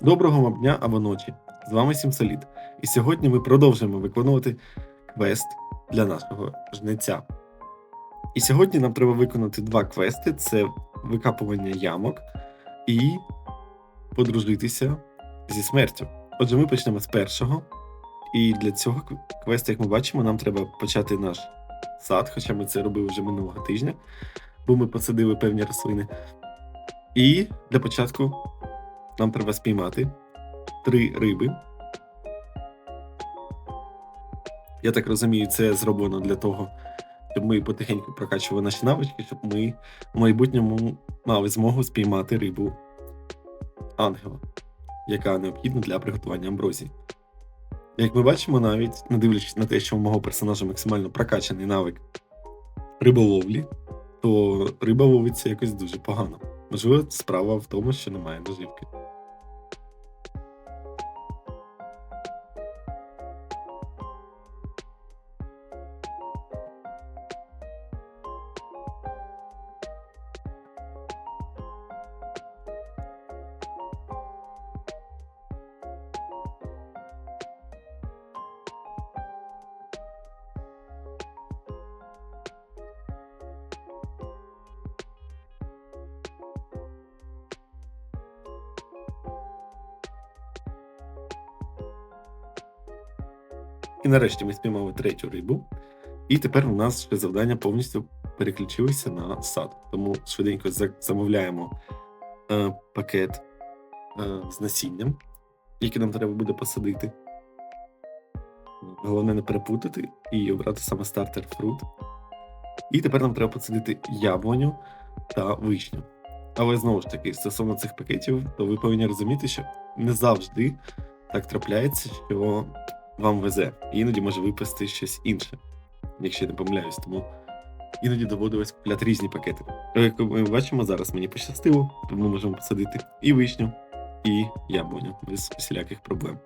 Доброго вам дня або ночі! З вами Сімсоліт. І сьогодні ми продовжуємо виконувати квест для нашого жнеця. І сьогодні нам треба виконати два квести: це викапування ямок і подружитися зі смертю. Отже, ми почнемо з першого. І для цього кв- квесту, як ми бачимо, нам треба почати наш сад, хоча ми це робили вже минулого тижня, бо ми посадили певні рослини. І для початку нам треба спіймати три риби. Я так розумію, це зроблено для того, щоб ми потихеньку прокачували наші навички, щоб ми в майбутньому мали змогу спіймати рибу ангела, яка необхідна для приготування амброзії. Як ми бачимо, навіть не дивлячись на те, що у мого персонажа максимально прокачаний навик риболовлі, то риба ловиться якось дуже погано. Можливо, справа в тому, що немає наживки. І нарешті ми спіймали третю рибу. І тепер у нас ще завдання повністю переключилися на сад. Тому швиденько замовляємо е, пакет е, з насінням, який нам треба буде посадити. Головне не перепутати і обрати саме стартер фрут. І тепер нам треба посадити яблуню та вишню. Але знову ж таки, стосовно цих пакетів, то ви повинні розуміти, що не завжди так трапляється, що вам везе. Іноді може випасти щось інше, якщо я не помиляюсь. Тому іноді доводилось купляти різні пакети. Як ми бачимо, зараз мені пощастило, тому ми можемо посадити і вишню, і яблуню без усіляких проблем.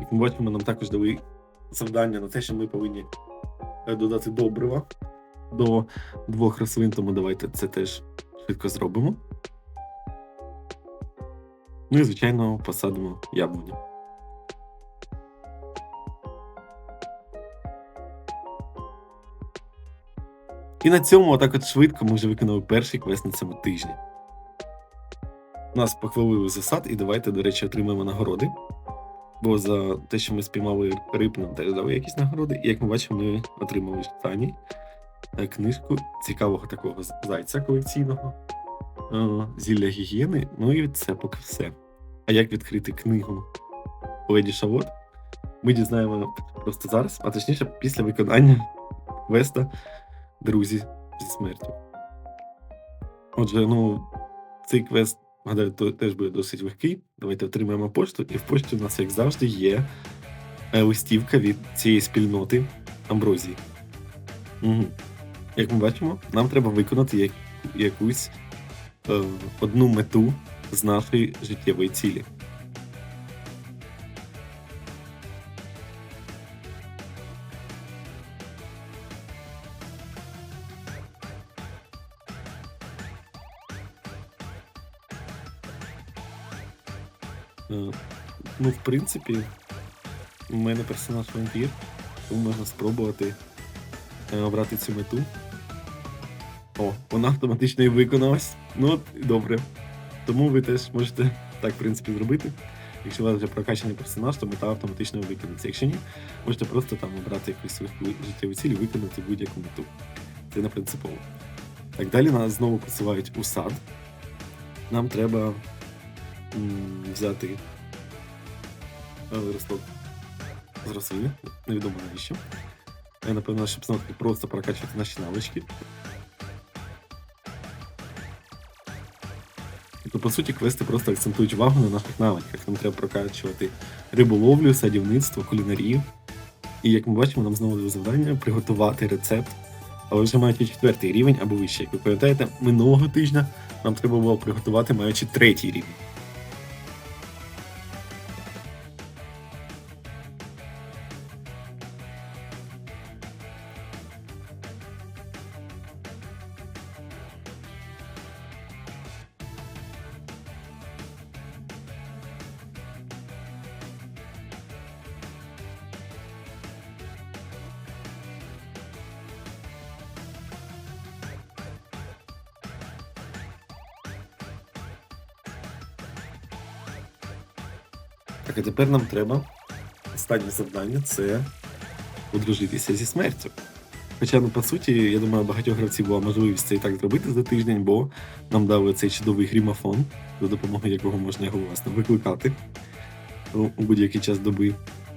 Як ми бачимо, нам також дали завдання на те, що ми повинні е, додати добрива до двох рослин, тому давайте це теж швидко зробимо. Ну і, звичайно, посадимо яблуню. І на цьому, отак от швидко, ми вже виконали перший квест на цьому тижні. Нас похвалили за сад, і давайте, до речі, отримаємо нагороди. Бо за те, що ми спіймали риб, нам теж дали якісь нагороди. І як ми бачимо, ми отримали штані книжку цікавого такого зайця колекційного, е, зілля гігієни. Ну і це поки все. А як відкрити книгу Леді Шавот, ми дізнаємо просто зараз, а точніше, після виконання квеста Друзі зі смертю. Отже, ну, цей квест, гадаю, теж буде досить легкий. Давайте отримаємо пошту, і в пошті у нас, як завжди, є е, листівка від цієї спільноти Амброзії. Угу. Як ми бачимо, нам треба виконати як, якусь е, одну мету з нашої життєвої цілі. Е, Ну, в принципі, у мене персонаж вампір, тому можна спробувати е, обрати цю мету. О, вона автоматично і виконалась. Ну, от добре. Тому ви теж можете так, в принципі, зробити. Якщо у вас вже прокачаний персонаж, то мета автоматично виконується. Якщо ні, можете просто там обрати якусь життєву ціль і виконати будь-яку мету. Це не принципово. Так, далі нас знову посилають у сад. Нам треба м, взяти листок з рослини, невідомо навіщо. Я напевно, щоб знову просто прокачувати наші навички. По суті, квести просто акцентують увагу на наших навичках. Нам треба прокачувати риболовлю, садівництво, кулінарію. І як ми бачимо, нам знову завдання приготувати рецепт, але вже маючи четвертий рівень або вище. Як ви пам'ятаєте, минулого тижня нам треба було приготувати маючи третій рівень. Так, а тепер нам треба останнє завдання це одружитися зі смертю. Хоча, ну, по суті, я думаю, багатьох гравців була можливість це і так зробити за тиждень, бо нам дали цей чудовий грімофон, за допомогою якого можна його власне викликати у будь-який час доби.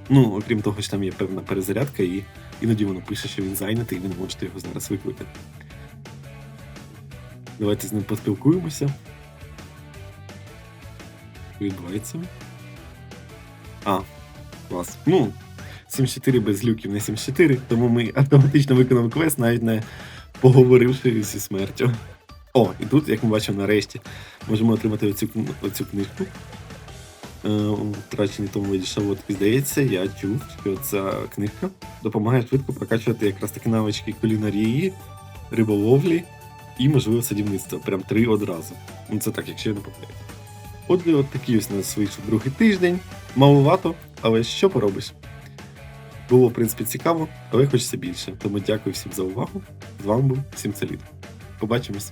Ну, окрім того, що там є певна перезарядка, і іноді воно пише, що він зайнятий, і ви не можете його зараз викликати. Давайте з ним поспілкуємося. Відбувається? А, клас. Ну, 7-4 без люків не 7-4, тому ми автоматично виконали квест, навіть не поговоривши зі смертю. О, і тут, як ми бачимо, нарешті можемо отримати оцю, оцю книжку. Е, Втрачений тому виді шавот. І здається, я чув, що ця книжка допомагає швидко прокачувати якраз такі навички кулінарії, риболовлі і, можливо, садівництва. Прям три одразу. Ну, це так, якщо я не помиляюсь. Отже, от такий ось у нас вийшов другий тиждень. Маловато, але що поробиш? Було, в принципі, цікаво, але хочеться більше. Тому дякую всім за увагу. З вами був всім Саліт. Побачимось.